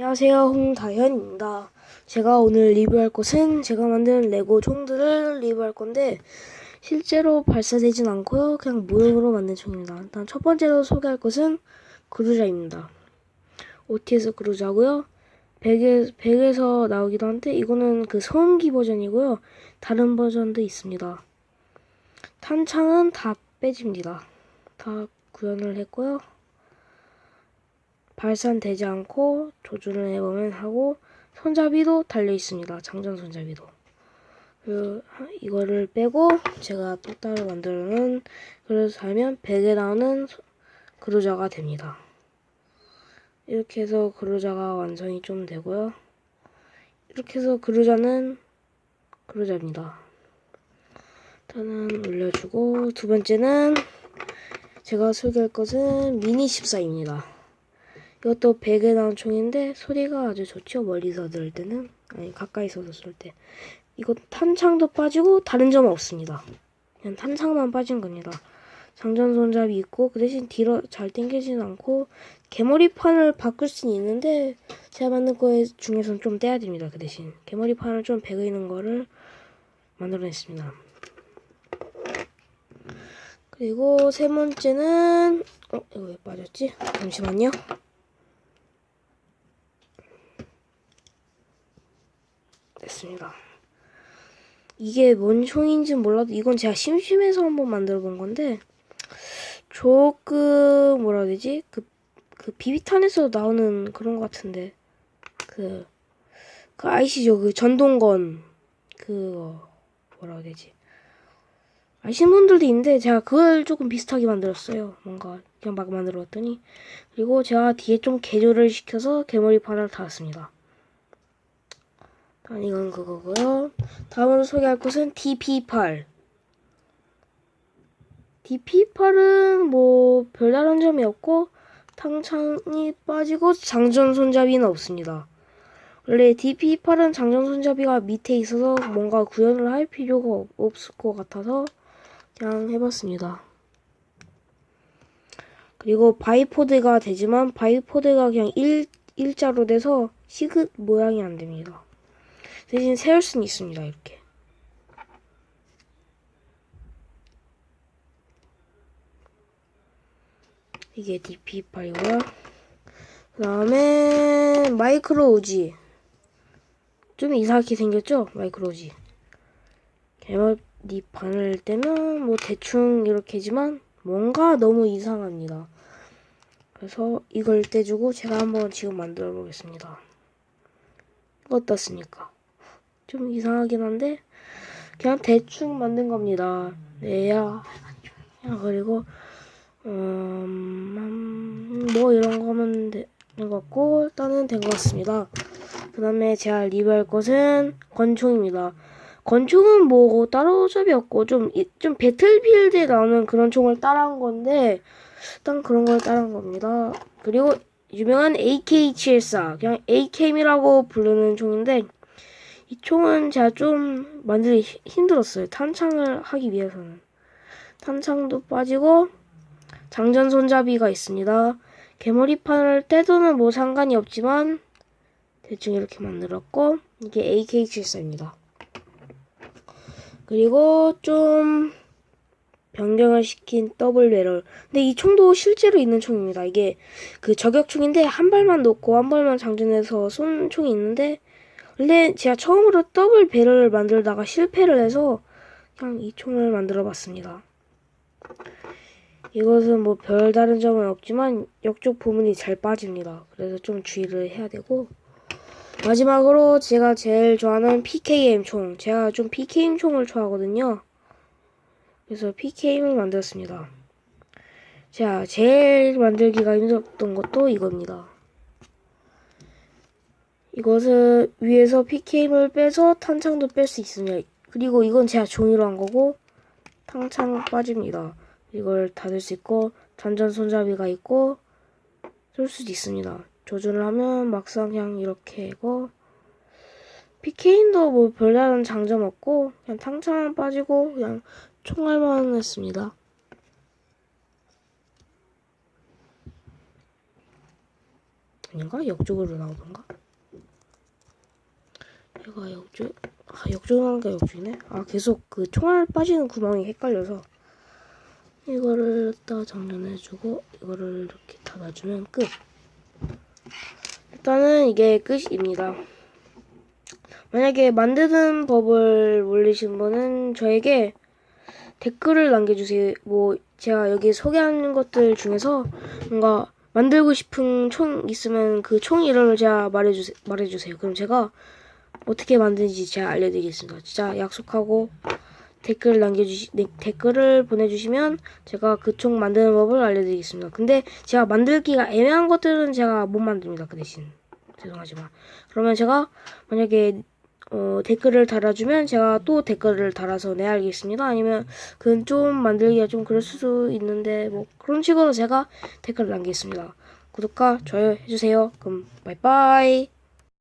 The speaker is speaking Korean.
안녕하세요 홍다현입니다. 제가 오늘 리뷰할 것은 제가 만든 레고 총들을 리뷰할 건데 실제로 발사되진 않고요. 그냥 모형으로 만든 총입니다. 일단 첫 번째로 소개할 것은 그루자입니다. OTS 그루자고요. 100에, 100에서 나오기도 한데 이거는 그 소음기 버전이고요. 다른 버전도 있습니다. 탄창은 다 빼집니다. 다 구현을 했고요. 발산되지 않고 조준을 해보면 하고 손잡이도 달려 있습니다. 장전 손잡이도. 그 이거를 빼고 제가 또 따로 만들어 놓은 그래서 하면 100에 나오는 소- 그루자가 됩니다. 이렇게 해서 그루자가 완성이 좀 되고요. 이렇게 해서 그루자는 그루자입니다. 일단은 올려주고 두 번째는 제가 소개할 것은 미니 14입니다. 이것도 100에 나온 총인데 소리가 아주 좋죠. 멀리서 들을 때는 아니 가까이서 쏠 때. 이거 탄창도 빠지고 다른 점은 없습니다. 그냥 탄창만 빠진 겁니다. 장전 손잡이 있고 그 대신 뒤로 잘 당기진 않고 개머리판을 바꿀 수는 있는데 제가 만든 거에 중에서는 좀 떼야 됩니다. 그 대신 개머리판을 좀 배그 있는 거를 만들어냈습니다. 그리고 세 번째는 어 이거 왜 빠졌지? 잠시만요. 됐습니다. 이게 뭔 총인지는 몰라도 이건 제가 심심해서 한번 만들어 본 건데 조금 뭐라 해야 되지? 그, 그 비비탄에서 나오는 그런 것 같은데 그, 그 아시죠? 그 전동건 그거 뭐라 해야 되지? 아시는 분들도 있는데 제가 그걸 조금 비슷하게 만들었어요. 뭔가 그냥 막 만들었더니 그리고 제가 뒤에 좀 개조를 시켜서 개머리 판을 달았습니다. 일단 이건 그거고요. 다음으로 소개할 것은 DP8. DP8은 뭐 별다른 점이 없고 탄창이 빠지고 장전 손잡이는 없습니다. 원래 DP8은 장전 손잡이가 밑에 있어서 뭔가 구현을 할 필요가 없- 없을 것 같아서 그냥 해봤습니다. 그리고 바이포드가 되지만 바이포드가 그냥 일, 일자로 돼서 시긋 모양이 안 됩니다. 대신 세울 수는 있습니다. 이렇게. 이게 DP8이고요. 그 다음에 마이크로 오지. 좀 이상하게 생겼죠? 마이크로 오지. 개머리 바늘 떼면 뭐 대충 이렇게지만 뭔가 너무 이상합니다. 그래서 이걸 떼주고 제가 한번 지금 만들어 보겠습니다. 어떻습니까? 좀 이상하긴 한데 그냥 대충 만든 겁니다. 네야. 야, 그리고 음, 뭐 이런 거면 되는 것 같고 일단은 된 것 같습니다. 그 다음에 제가 리뷰할 것은 권총입니다. 권총은 뭐 따로 잡이 없고 좀, 이- 좀 배틀필드에 나오는 그런 총을 따라한 건데 일단 그런 걸 따라한 겁니다. 그리고 유명한 AK-74 그냥 AKM이라고 부르는 총인데 이 총은 제가 좀 만들기 히- 힘들었어요. 탄창을 하기 위해서는. 탄창도 빠지고 장전 손잡이가 있습니다. 개머리판을 떼도는 뭐 상관이 없지만 대충 이렇게 만들었고 이게 AK-74입니다. 그리고 좀 변경을 시킨 더블 배럴. 근데 이 총도 실제로 있는 총입니다. 이게 그 저격총인데 한 발만 놓고 한 발만 장전해서 쏜 총이 있는데 원래 제가 처음으로 더블 배럴을 만들다가 실패를 해서 그냥 이 총을 만들어 봤습니다. 이것은 뭐 별다른 점은 없지만 옆쪽 부분이 잘 빠집니다. 그래서 좀 주의를 해야 되고 마지막으로 제가 제일 좋아하는 PKM 총. 제가 좀 PKM 총을 좋아하거든요. 그래서 PKM을 만들었습니다. 자, 제일 만들기가 힘들었던 것도 이겁니다. 이것은 위에서 PKM을 빼서 탄창도 뺄 수 있습니다. 그리고 이건 제가 종이로 한 거고 탄창 빠집니다. 이걸 닫을 수 있고 단전 손잡이가 있고 쏠 수도 있습니다. 조준을 하면 막상 그냥 이렇게 하고 PK인도 뭐 별다른 장점 없고 그냥 탄창만 빠지고 그냥 총알만 했습니다. 아닌가? 역쪽으로 나오던가? 얘가 역쪽, 아, 역쪽으로 나오니까 역쪽이네? 아, 계속 그 총알 빠지는 구멍이 헷갈려서. 이거를 딱 정렬해주고, 이거를 이렇게 닫아주면 끝. 일단은 이게 끝입니다. 만약에 만드는 법을 모르시는 분은 저에게 댓글을 남겨주세요. 뭐 제가 여기 소개하는 것들 중에서 뭔가 만들고 싶은 총 있으면 그 총 이름을 제가 말해주세요. 말해주세요. 그럼 제가 어떻게 만드는지 제가 알려드리겠습니다. 진짜 약속하고 댓글을 남겨주시 네, 댓글을 보내주시면 제가 그 총 만드는 법을 알려드리겠습니다. 근데 제가 만들기가 애매한 것들은 제가 못 만듭니다. 그 대신 죄송하지만 그러면 제가 만약에 어, 댓글을 달아주면 제가 또 댓글을 달아서 네 알겠습니다. 아니면 그건 좀 만들기가 좀 그럴 수도 있는데 뭐 그런 식으로 제가 댓글을 남기겠습니다. 구독과 좋아요 해주세요. 그럼 바이바이.